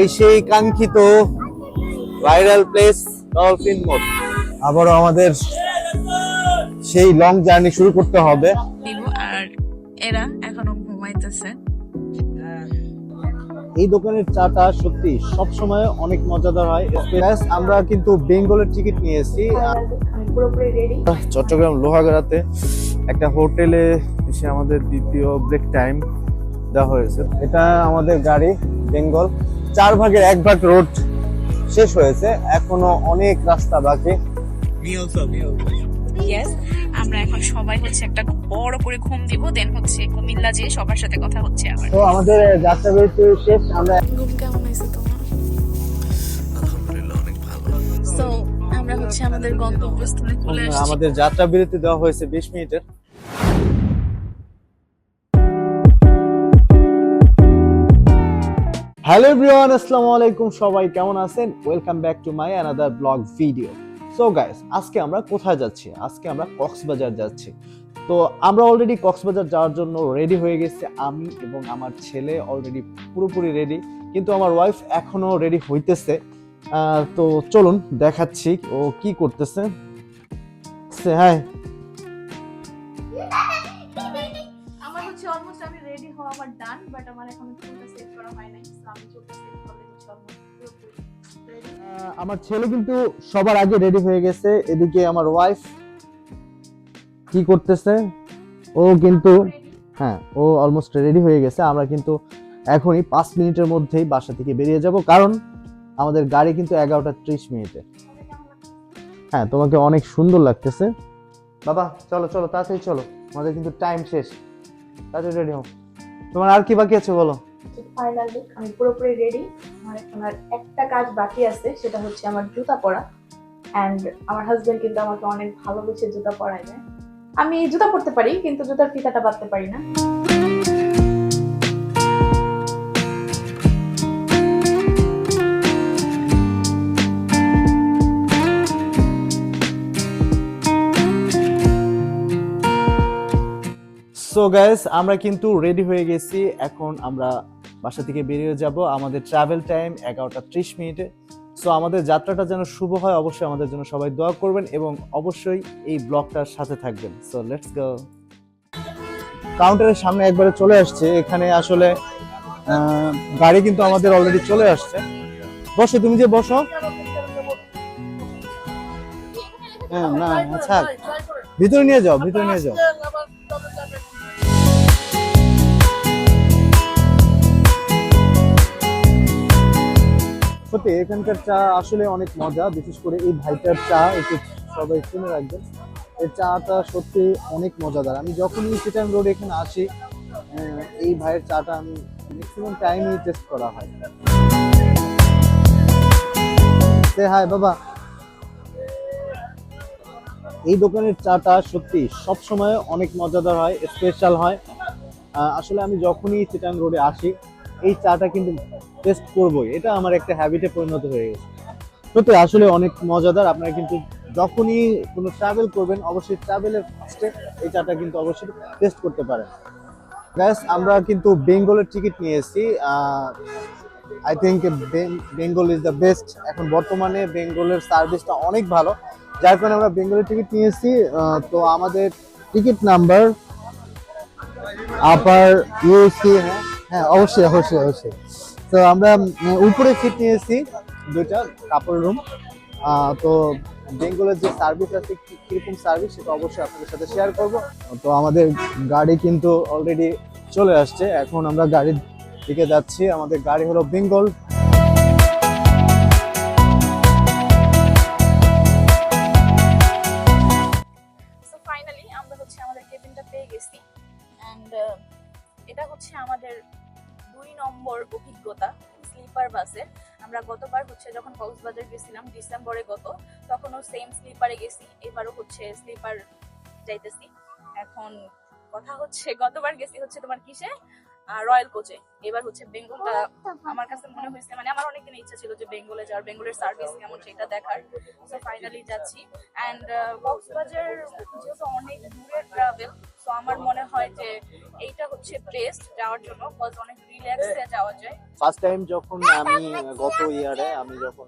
এই সেই কাঙ্ক্ষিত ভাইরাল প্লেস ডলফিন মোড আবারও আমাদের সেই লং জার্নি শুরু করতে হবে। আর এরা এখনও ঘুমাইতেছে। এই দোকানের চাটা সত্যি সব সময় অনেক মজাদার হয়। আমরা কিন্তু বেঙ্গলের টিকিট নিয়ে এসেছি চট্টগ্রাম লোহাগাড়াতে একটা হোটেলে এসে আমাদের দ্বিতীয় ব্রেক টাইম দেওয়া হয়েছে। এটা আমাদের গাড়ি বেঙ্গল। চার ভাগের এক ভাগ রোড শেষ হয়েছে। এখনও অনেক রাস্তা বাকি। ইয়েস আমরা এখন সবাই হচ্ছে একটা বড় করে ঘুম দিব দেন হচ্ছে কুমিল্লা যেয়ে সবার সাথে কথা হচ্ছে আবার। তো আমাদের যাত্রা বিরতি শেষ। আমরা ঘুম কেমন হয়েছে তোমার? আমরা হচ্ছে আমাদের গন্তব্যস্থলে চলে আসছি আমাদের যাত্রা বিরতি দেওয়া হয়েছে বিশ মিনিটের। হ্যালো এভরিওয়ান আসসালামু আলাইকুম, সবাই কেমন আছেন? Welcome back to my another blog video so guys আজকে আমরা কোথায় যাচ্ছি? আজকে আমরা কক্সবাজার যাচ্ছি। তো আমরা অলরেডি কক্সবাজার যাওয়ার জন্য রেডি হয়ে গেছে, আমি এবং আমার ছেলে অলরেডি পুরোপুরি রেডি কিন্তু আমার ওয়াইফ এখনও রেডি হইতেছে। তো চলুন দেখাচ্ছি ও কি করতেছে। সে আমার ডান বাট আমার এখন চুলটা সেট করা হয় নাই আমি চুলটা সেট করলে আমার ছেলে কিন্তু সবার আগে রেডি হয়ে গেছে এদিকে আমার ওয়াইফ কি করতেছে? ও কিন্তু হ্যাঁ ও অলমোস্ট রেডি হয়ে গেছে আমরা কিন্তু এখনই পাঁচ মিনিটের মধ্যেই বাসা থেকে বেরিয়ে যাব কারণ আমাদের গাড়ি কিন্তু এগারোটা ত্রিশ মিনিটে। হ্যাঁ তোমাকে অনেক সুন্দর লাগতেছে। বাবা চলো চলো তাড়াতাড়ি চলো আমাদের কিন্তু টাইম শেষ। তাড়াতাড়ি রেডি হও। তোমার আর কি বাকি আছে বলো? ফাইনাল আমি পুরোপুরি রেডি আমার এখন আর একটা কাজ বাকি আছে, সেটা হচ্ছে আমার জুতা পরা। অ্যান্ড আমার হাজবেন্ড কিন্তু আমাকে অনেক ভালো জুতা পরায় দেয়। আমি জুতা পরতে পারি, কিন্তু জুতার ফিতাটা বাঁধতে পারি না। সো গাইস আমরা কিন্তু রেডি হয়ে গেছি। এখন আমরা বাসা থেকে বেরিয়ে যাব আমাদের ট্রাভেল টাইম এগারোটা ত্রিশ মিনিটে। সো আমাদের যাত্রাটা যেন শুভ হয়, অবশ্যই আমাদের জন্য সবাই দোয়া করবেন এবং অবশ্যই এই ব্লগটার সাথে থাকবেন। সো লেটস গো কাউন্টারের সামনে একবারে চলে আসছে। এখানে আসলে গাড়ি কিন্তু আমাদের অলরেডি চলে আসছে। বসো, তুমি যে বসো। হ্যাঁ না আচ্ছা ভিতরে নিয়ে যাও, ভিতরে নিয়ে যাও। সত্যি, এখানকার চা আসলে অনেক মজা, বিশেষ করে এই ভাইটার চা একটু সবাই শুনে রাখবেন, এই চাটা সত্যি অনেক মজাদার। আমি যখনই চিটাং রোড এখানে আসি এই ভাইয়ের চাটা আমি ম্যাক্সিমাম টাইমই টেস্ট করা হয়। হাই বাবা। এই দোকানের চাটা সত্যি সব সময় অনেক মজাদার হয় স্পেশাল হয়। আসলে আমি যখনই চিটাং রোডে আসি, এই চাটা কিন্তু টেস্ট করবোই। এটা আমার একটা হ্যাবিটে পরিণত হয়ে গেছে। সত্যি, আসলে অনেক মজাদার। আপনারা কিন্তু যখনই কোনো ট্রাভেল করবেন, অবশ্যই ট্রাভেলের ফার্স্টে এই চাটা কিন্তু অবশ্যই টেস্ট করতে পারেন। গ্যাস আমরা কিন্তু বেঙ্গলের টিকিট নিয়ে এসেছি। I think Bengal is the best এখন বর্তমানে বেঙ্গলের সার্ভিসটা অনেক ভালো। যার কারণে আমরা বেঙ্গলের টিকিট নিয়ে এসেছি। তো আমাদের টিকিট নাম্বার আপার ইউসি হ্যাঁ হ্যাঁ অবশ্যই অবশ্যই অবশ্যই। তো আমরা উপরে সিট নিয়েছি, দুইটা কাপড় রুম তো বেঙ্গলের যে সার্ভিস আছে কীরকম সার্ভিস সেটা অবশ্যই আপনাদের সাথে শেয়ার করব। তো আমাদের গাড়ি কিন্তু অলরেডি চলে আসছে। এখন আমরা গাড়ির দিকে যাচ্ছি। আমাদের গাড়ি হলো বেঙ্গল। সেম স্লিপারে গেছি এবারও হচ্ছে স্লিপার যাইতেছি। এখন কথা হচ্ছে গতবার গেছি হচ্ছে তোমার কিসে? রয়্যাল কোচে এবার হচ্ছে বেঙ্গলটা আমার কাছে মনে হয়েছে মানে আমার অনেকদিন ইচ্ছা ছিল যে বেঙ্গলে যাওয়ার বেঙ্গলের সার্ভিস কেমন সেটা দেখার। সো ফাইনালি যাচ্ছি। অ্যান্ড কক্সবাজার যেহেতু অনেক দূরের ট্রাভেল তো আমার মনে হয় যে এইটা হচ্ছে বেস্ট যাওয়ার জন্য বিকজ অনেক রিল্যাক্সে যাওয়া যায়। ফার্স্ট টাইম যখন আমি গত ইয়ারে আমি যখন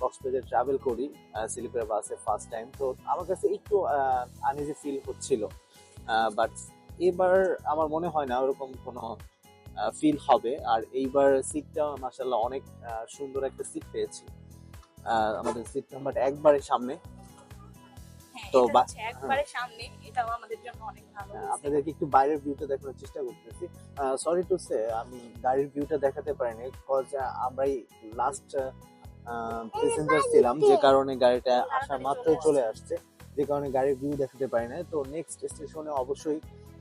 কক্সবাজার ট্রাভেল করি স্লিপার বাসে ফার্স্ট টাইম তো আমার কাছে একটু আনইজি ফিল হচ্ছিল। বাট এবার আমার মনে হয় না ওরকম কোনো ফিল হবে। আর এইবার সিটটা মাসাল্লাহ অনেক সুন্দর একটা সিট পেয়েছি। আমাদের সিট নাম্বার একবারে সামনে। হ্যাঁ তো একবারে সামনে। এটাও আমাদের জন্য অনেক ভালো আপনাদেরকে একটু বাইরের ভিউটা দেখানোর চেষ্টা করতেছি। সরি টু সে আমি গাড়ির ভিউটা দেখাতে পারিনি বিকজ আমরাই লাস্ট প্যাসেঞ্জার ছিলাম যে কারণে গাড়িটা আসা মাত্রই চলে আসছে যে কারণে গাড়ির ভিউ দেখাতে পারি না তো নেক্সট স্টেশনে অবশ্যই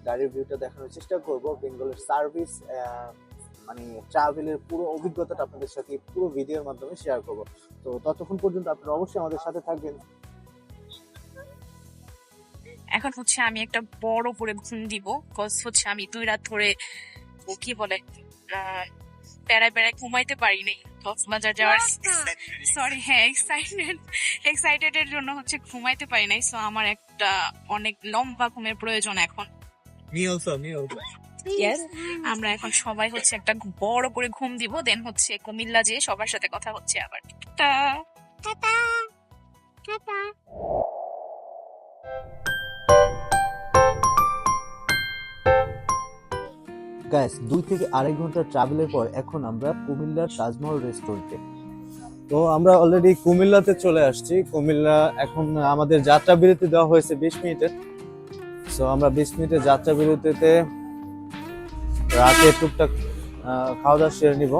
গাড়ির ভিউটা দেখানোর চেষ্টা করব। বেঙ্গলের সার্ভিস মানে ট্রাভেলের পুরো অভিজ্ঞতাটা আপনাদের সাথে পুরো ভিডিওর মাধ্যমে শেয়ার করব। তো ততক্ষণ পর্যন্ত আপনারা অবশ্যই আমাদের সাথে থাকবেন। এখন হচ্ছে আমি একটা বড় করে ঘুম দিব কজ হচ্ছে আমি দুই রাত ধরে কি বলে প্যারায় প্যারায় ঘুমাইতে পারিনি কক্সবাজার যাওয়ার সরি হ্যাঁ এক্সাইটেড এক্সাইটেড এর জন্য হচ্ছে ঘুমাইতে পারি নাই সো আমার একটা অনেক লম্বা ঘুমের প্রয়োজন এখন। মি অলসো মি অলসো আমরা এখন সবাই হচ্ছে একটা বড় করে ঘুম দিব দেন হচ্ছে কুমিল্লা যেয়ে সবার সাথে কথা হচ্ছে আবার। টা টাটা টাটা গাইস দুই থেকে আড়াই ঘণ্টা ট্রাভেলের পর এখন আমরা কুমিল্লার তাজমহল রেস্টুরেন্টে তো আমরা অলরেডি কুমিল্লাতে চলে আসছি। কুমিল্লা এখন আমাদের যাত্রা বিরতি দেওয়া হয়েছে বিশ মিনিটের সো আমরা বিশ মিনিটে যাত্রা বিরতিতে রাতে টুকটাক খাওয়া দাওয়া সেরে নিব।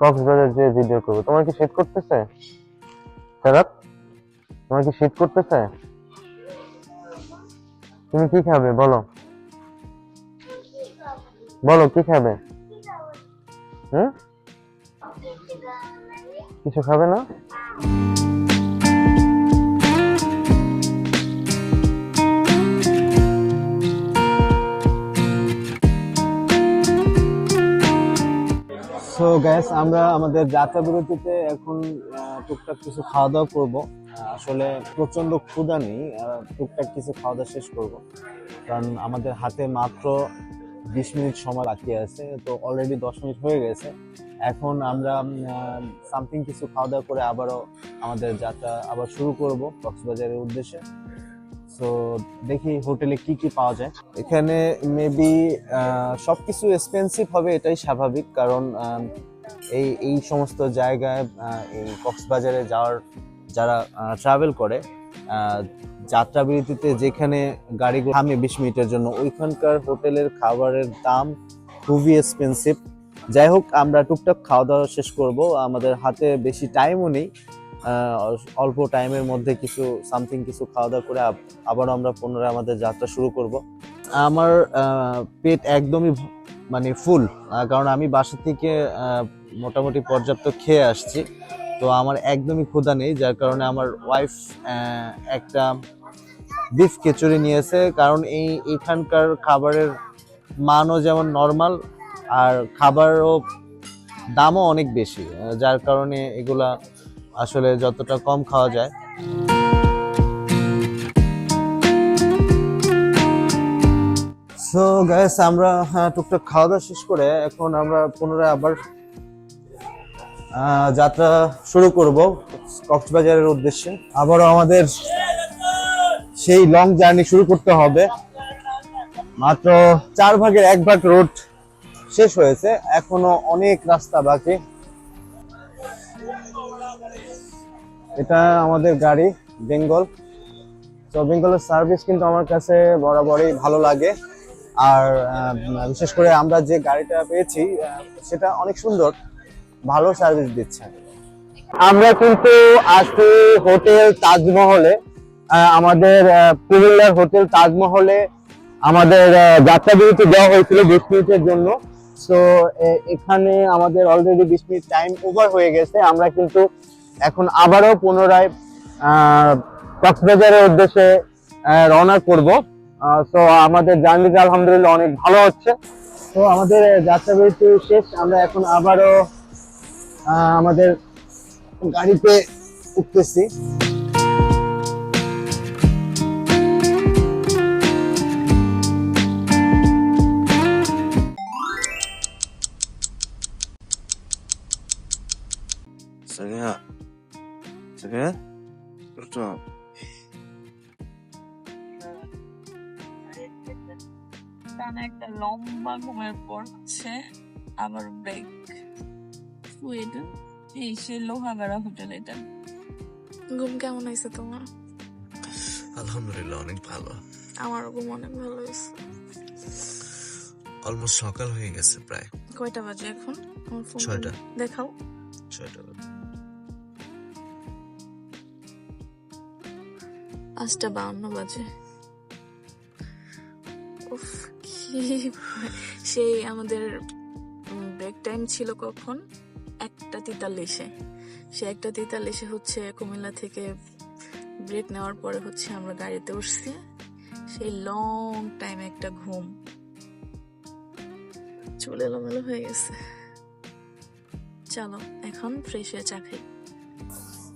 কক্সবাজার যে ভিডিও করব, তোমার কি শীত করতেছে? সারাত তোমার কি শীত করতেছে? তুমি কি খাবে? বলো। বলো, কি খাবে? হুম? কিছু খাবে না? গ্যাস আমরা আমাদের যাত্রা বিরতিতে এখন টুকটাক কিছু খাওয়া দাওয়া করব আসলে প্রচণ্ড ক্ষুধা নেই। টুকটাক কিছু খাওয়া দাওয়া শেষ করব। কারণ আমাদের হাতে মাত্র বিশ মিনিট সময় বাকি আছে, তো অলরেডি দশ মিনিট হয়ে গেছে। এখন আমরা সামথিং কিছু খাওয়া দাওয়া করে আবারও আমাদের যাত্রা আবার শুরু করব কক্সবাজারের উদ্দেশ্যে। সো দেখি হোটেলে কি কি পাওয়া যায়। এখানে মেবি সবকিছু এক্সপেন্সিভ হবে, এটাই স্বাভাবিক। কারণ এই এই সমস্ত জায়গায় এই কক্সবাজারে যাওয়ার, যারা ট্রাভেল করে যাত্রা বিরতিতে যেখানে গাড়িগুলো থামে বিশ মিনিটের জন্য, ওইখানকার হোটেলের খাবারের দাম খুবই এক্সপেন্সিভ যাই হোক, আমরা টুকটাক খাওয়া দাওয়া শেষ করব। আমাদের হাতে বেশি টাইমও নেই। অল্প টাইমের মধ্যে কিছু সামথিং কিছু খাওয়া দাওয়া করে আব- আবারও আমরা পুনরায় আমাদের যাত্রা শুরু করব। আমার পেট একদমই মানে ফুল কারণ আমি বাসা থেকে মোটামুটি পর্যাপ্ত খেয়ে আসছি। তো আমার একদমই ক্ষুধা নেই, যার কারণে আমার ওয়াইফ একটা বিফ খিচুড়ি নিয়েছে। কারণ এই, এখানকার খাবারের মানও যেমন নর্মাল আর খাবারও দামও অনেক বেশি যার কারণে এগুলা আসলে যতটা কম খাওয়া যায়। সো গ্যাস আমরা হ্যাঁ, টুকটাক খাওয়া দাওয়া শেষ করে এখন আমরা পুনরায় আবার যাত্রা শুরু করব কক্সবাজারের উদ্দেশ্যে। আবারও আমাদের সেই লং জার্নি শুরু করতে হবে। মাত্র চার ভাগের এক ভাগ রোড শেষ হয়েছে। এখনও অনেক রাস্তা বাকি। এটা আমাদের গাড়ি, বেঙ্গল। তো বেঙ্গলের সার্ভিস কিন্তু আমার কাছে বরাবরই ভালো লাগে। আর বিশেষ করে আমরা যে গাড়িটা পেয়েছি সেটা অনেক সুন্দর, ভালো সার্ভিস দিচ্ছে। আমরা কিন্তু আজকে হোটেল তাজমহলে আমাদের কুমিল্লার হোটেল তাজমহলে আমাদের যাত্রা বিরতি দেওয়া হয়েছিল বিশ মিনিটের জন্য। সো এখানে আমাদের অলরেডি বিশ মিনিট টাইম ওভার হয়ে গেছে। আমরা কিন্তু এখন আবারও পুনরায় কক্সবাজারের উদ্দেশ্যে রওনা করব। তো আমাদের জার্নিটা আলহামদুলিল্লাহ অনেক ভালো হচ্ছে। তো আমাদের যাত্রা বিরতি শেষ। আমরা এখন আবারও আমাদের গাড়িতে উঠতেছি। ঘুমের পর হচ্ছে আবার ব্রেক এটা এই সে লোহাগাড়া হোটেল এটা ঘুম কেমন হয়েছে তোমার? আলহামদুলিল্লাহ অনেক ভালো। আমারও ঘুম অনেক ভালো হয়েছে। অলমোস্ট সকাল হয়ে গেছে প্রায়। কয়টা বাজে এখন? আমার ছয়টা। দেখাও। ছয়টা পাঁচটা বাউন্ন বাজে। সেই আমাদের ব্রেক টাইম ছিল কখন? একটা তেতাল্লিশে। সে একটা তেতাল্লিশে হচ্ছে কুমিল্লা থেকে ব্রেক নেওয়ার পরে হচ্ছে আমরা গাড়িতে উঠছি। সেই লং টাইম একটা ঘুম। চলে এলোমেলো হয়ে গেছে। চলো, এখন ফ্রেশ হয়ে চা খাই।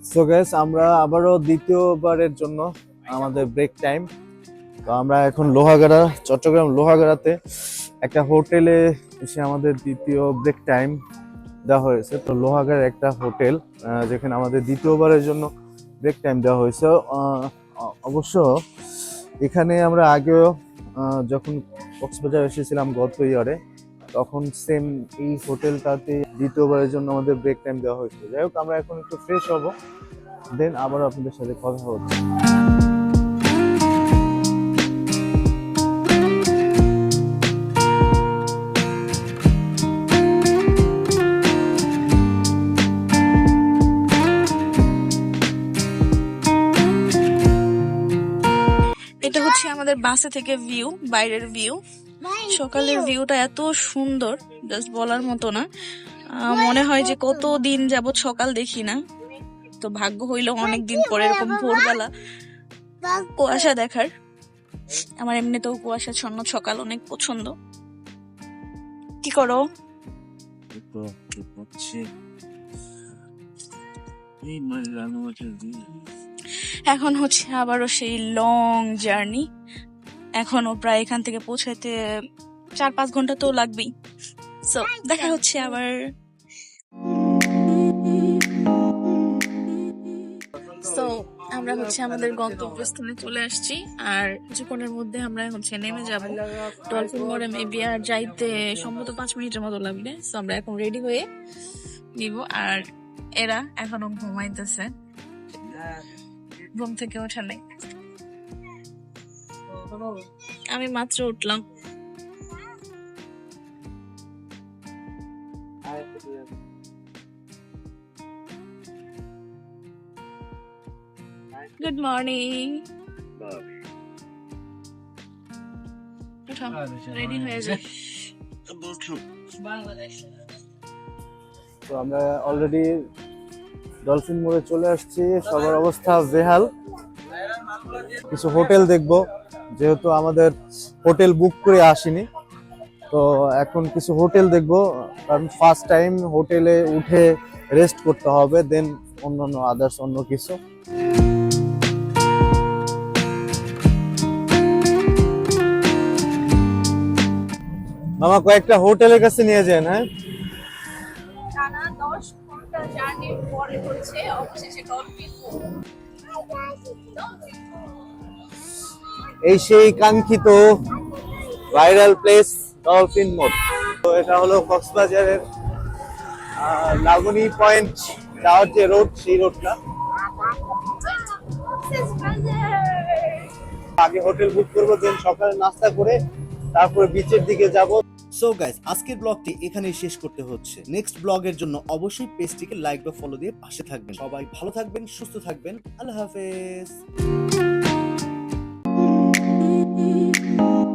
সো গ্যাস আমরা আবারও দ্বিতীয়বারের জন্য আমাদের ব্রেক টাইম তো আমরা এখন লোহাগাড়া, চট্টগ্রাম লোহাগাড়াতে একটা হোটেলে এসে আমাদের দ্বিতীয় ব্রেক টাইম দেওয়া হয়েছে। তো লোহাগাড়ার একটা হোটেল যেখানে আমাদের দ্বিতীয়বারের জন্য ব্রেক টাইম দেওয়া হয়েছে। অবশ্য এখানে আমরা আগেও যখন কক্সবাজার এসেছিলাম গত ইয়ারে তখন সেম এই হোটেলটাতে দ্বিতীয়বারের জন্য আমাদের ব্রেক টাইম দেওয়া হয়েছিল যাই হোক, আমরা এখন একটু ফ্রেশ হব দেন আবার আপনাদের সাথে কথা হচ্ছে। আমাদের বাসে থেকে ভিউ বাইরের ভিউ সকালের ভিউটা এত সুন্দর জাস্ট বলার মতো না। মনে হয় যে কত দিন যাবত সকাল দেখি না। তো ভাগ্য হইল অনেক দিন পরে এরকম ভোরবেলা কুয়াশা দেখার। আমার এমনিতেও কুয়াশা ছন্ন সকাল অনেক পছন্দ। কি করো? মানে এখন হচ্ছে আবারও সেই লং জার্নি এখনও প্রায় এখান থেকে পৌঁছাইতে চার পাঁচ ঘণ্টা তো লাগবেই। সো দেখা হচ্ছে আবার। সো আমরা হচ্ছে আমাদের গন্তব্যস্থানে চলে আসছি। আর কিছুক্ষণের মধ্যে আমরা হচ্ছে নেমে যাব ডলফিন মোড়ে। মেবি আর যাইতে সম্ভবত পাঁচ মিনিটের মতো লাগবে। সো আমরা এখন রেডি হয়ে নিব। আর এরা এখনও ঘুমাইতেছে। ঘুম থেকে ওঠা নেই আমি মাত্র উঠলাম। গুড মর্নিং রেডি হয়ে যায় তো আমরা অলরেডি ডলফিন মোড়ে চলে আসছি। সবার অবস্থা বেহাল। কিছু হোটেল দেখব। যেহেতু আমাদের হোটেল বুক করে আসিনি, তো এখন কিছু হোটেল দেখব, কারণ ফার্স্ট টাইম হোটেলে উঠে রেস্ট করতে হবে দেন অন্যান্য আদার্স অন্য কিছু। মামা, কয়েকটা হোটেলের কাছে নিয়ে যান হ্যাঁ? জার্নির পরে হচ্ছে অবশেষে ডলফিন এই সেই কাঙ্ক্ষিত ভাইরাল প্লেস ডলফিন মোড তো এটা হলো কক্সবাজারের লাগুনি পয়েন্ট যাওয়ার যে রোড সেই রোডটা আগে হোটেল বুক করব দেন সকালে নাস্তা করে তারপরে বিচের দিকে যাব। সো গাইস আজকের ব্লগটি এখানেই শেষ করতে হচ্ছে। নেক্সট ব্লগের জন্য অবশ্যই পেজটিকে লাইক বা ফলো দিয়ে পাশে থাকবেন। সবাই ভালো থাকবেন, সুস্থ থাকবেন। আল্লাহ হাফেজ। Thank you.